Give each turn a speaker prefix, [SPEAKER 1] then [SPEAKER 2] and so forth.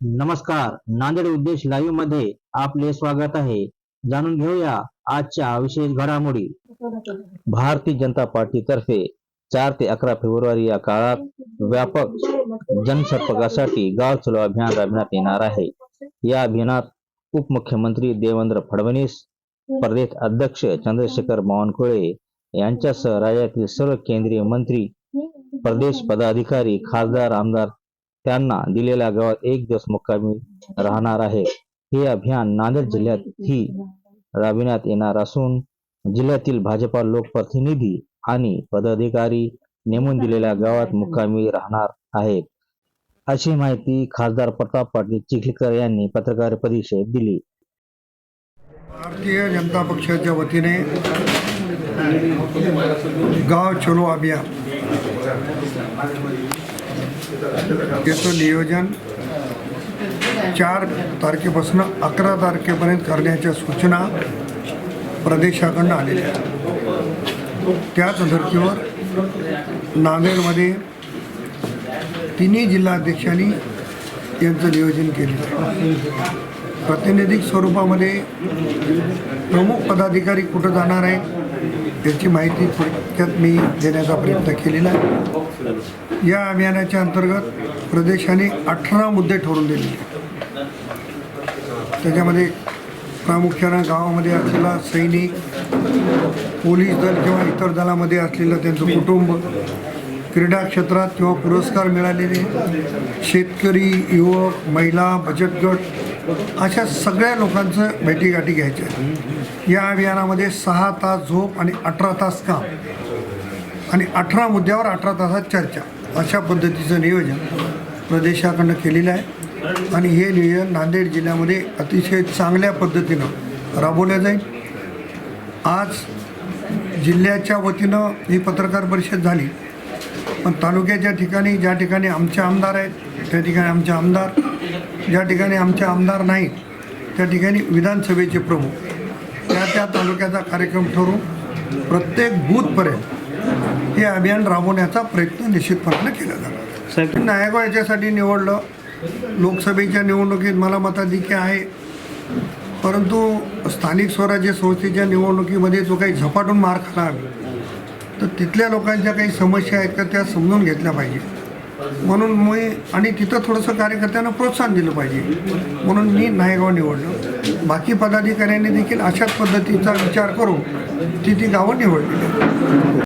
[SPEAKER 1] नमस्कार. नांदेड उद्देश लाईव्हमध्ये आपले स्वागत आहे. जाणून घेऊया आजच्या विशेष घडामोडी. भारतीय जनता पार्टी तर्फे चार ते अकरा फेब्रुवारी या काळात व्यापक जनसंपर्कासाठी गाव चलो अभियान राबविण्यात येणार आहे. या अभियानात उपमुख्यमंत्री देवेंद्र फडणवीस प्रदेश अध्यक्ष चंद्रशेखर बावनकुळे यांच्यासह राज्यातील सर्व केंद्रीय मंत्री प्रदेश पदाधिकारी खासदार आमदार त्यांना दिलेल्या गावात एक दिवस मुक्कामी राहणार आहे. हे अभियान नांदेड जिल्ह्यात ही राबविण्यात येणार असून जिल्ह्यातील भाजपा लोकप्रतिनिधी आणि पदाधिकारी नेमून दिलेल्या गावात मुक्कामी राहणार आहेत. अशी माहिती खासदार प्रताप पाटील चिखलीकर यांनी पत्रकार परिषदेत दिली.
[SPEAKER 2] भारतीय जनता पक्षाच्या वतीने गाव छोलो अभियान. याचं नियोजन चार तारखेपासून अकरा तारखेपर्यंत करण्याच्या सूचना प्रदेशाकडून आलेल्या त्याच धर्तीवर नांदेडमध्ये तिन्ही जिल्हाध्यक्षांनी यांचं नियोजन केलेलं प्रातिनिधिक स्वरूपामध्ये प्रमुख पदाधिकारी कुठं जाणार आहेत याची माहिती थोडक्यात मी देण्याचा प्रयत्न केलेला आहे. या अभियानाच्या अंतर्गत प्रदेशाने अठरा मुद्दे ठरवून दिलेले आहेत. त्याच्यामध्ये प्रामुख्यानं गावामध्ये असलेला सैनिक पोलीस दल किंवा इतर दलामध्ये असलेलं त्यांचं कुटुंब क्रीडा क्षेत्रात किंवा पुरस्कार मिळालेले शेतकरी युवक महिला बचत गट अशा सगळ्या लोकांचं भेटीगाठी घ्यायच्या या अभियानामध्ये सहा तास झोप आणि अठरा तास काम आणि अठरा मुद्द्यावर अठरा तासात चर्चा अशा पद्धतीचं नियोजन प्रदेशाकडनं केलेलं आहे. आणि हे नियोजन नांदेड जिल्ह्यामध्ये अतिशय चांगल्या पद्धतीनं राबवलं जाईल. आज जिल्ह्याच्या वतीनं ही पत्रकार परिषद झाली. पण तालुक्याच्या ठिकाणी ज्या ठिकाणी आमचे आमदार आहेत त्या ठिकाणी आमचे आमदार ज्या ठिकाणी आमचे आमदार नाहीत त्या ठिकाणी विधानसभेचे प्रमुख त्या त्या तालुक्याचा कार्यक्रम ठरवून प्रत्येक बूथपर्यंत हे अभियान राबवण्याचा प्रयत्न निश्चितपणे केला जाणार
[SPEAKER 1] साहेब
[SPEAKER 2] नायगाव याच्यासाठी निवडलं. लोकसभेच्या निवडणुकीत मला मताधिक्य आहे. परंतु स्थानिक स्वराज्य संस्थेच्या निवडणुकीमध्ये जो काही झपाटून मार खाला आम्ही तर तिथल्या लोकांच्या काही समस्या आहेत का त्या समजून घेतल्या पाहिजे. म्हणून मी आणि तिथं थोडंसं कार्यकर्त्यांना प्रोत्साहन दिलं पाहिजे. म्हणून मी नायगाव निवडलं. बाकी पदाधिकाऱ्यांनी देखील अशाच पद्धतीचा विचार करून ती ती गावं निवडलेली आहेत.